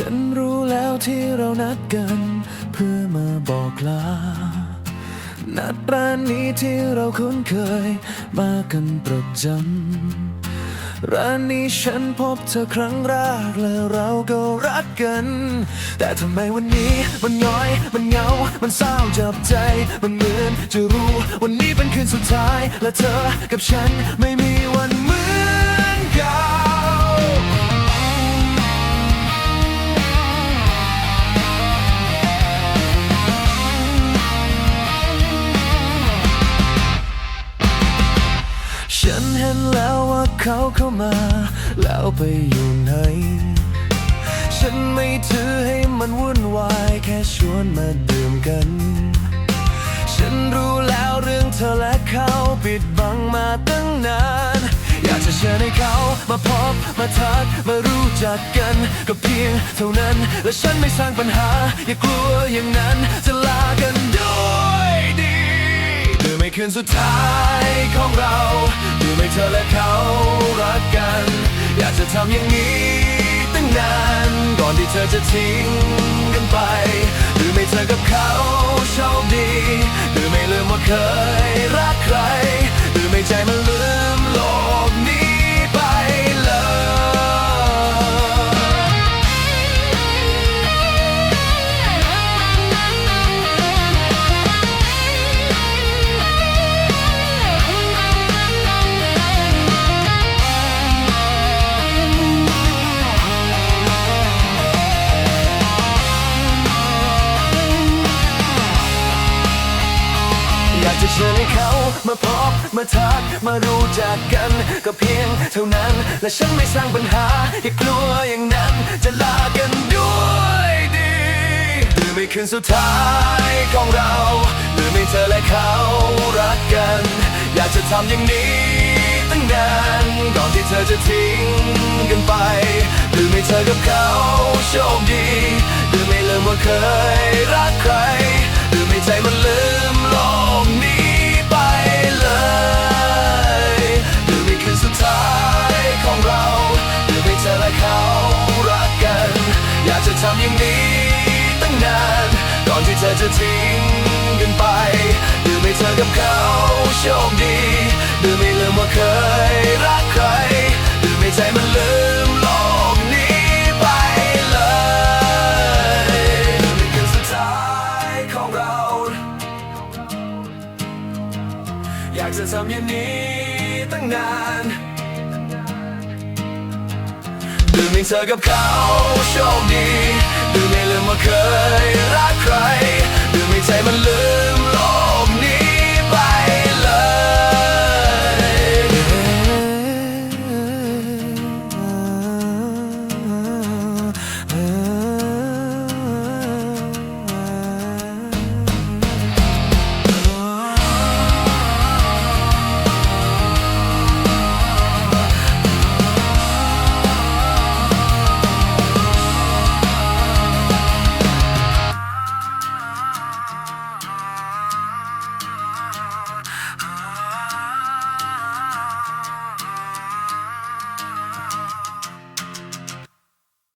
ฉันรู้แล้วที่เรานัดกัน เพื่อมาบอกลา นัดร้านนี้ที่เราคุ้นเคย มากันประจำ ร้านนี้ฉันพบเธอครั้งแรกและเราก็รักกัน แต่ทำไมวันนี้มันน้อย มันเหงา มันเศร้าจับใจ มันเหมือนจะรู้ วันนี้เป็นคืนสุดท้าย และเธอกับฉันไม่มีวันเหมือนกัน เขาเข้ามา แล้วไปอยู่ไหน ฉันไม่ถือให้มันวุ่นวายแค่ชวนมาดื่มกัน ฉันรู้แล้วเรื่องเธอและเขาปิดบังมาตั้งนาน อยากจะเชิญให้เขามาพบมาทักมารู้จักกันก็เพียงเท่านั้น และฉันไม่สร้างปัญหา อย่ากลัวอย่างนั้นจะลากันด้วย คืนสุดท้ายของเราดื่มไม่เธอและเขารักกัน อยากจะทำอย่างนี้ตั้งนาน ก่อนที่เธอจะทิ้งกันไปดื่มไม่เธอกับเขาโชคดีดื่มไม่ลืมว่าเคย เชิญให้เขามาพบมาทักมารู้จักกัน ก็เพียงเท่านั้น และฉันไม่สร้างปัญหา อย่ากลัวอย่างนั้น จะลากันด้วยดีหรือไม่คืนสุดท้ายของเรา หรือไม่เธอและเขารักกัน อยากจะทำอย่างนี้ตั้งนานก่อนที่เธอจะทิ้งกันไป หรือไม่เธอกับเขาโชคดี หรือไม่ลืมว่าเคยรักใคร หรือไม่ใจมัน จะทิ้งกันไปหรือไม่เธอกับเขาโชคดีหรือไม่ลืมว่าเคยรักใครหรือไม่ใจมันลืมโลกนี้ไปเลยหรือไม่คืนสุดท้ายของเรา อยากจะทำอย่างนี้ตั้งนานดื่มให้เธอกับเขาโชคดีดื่มไม่ลืมว่าเคยรัก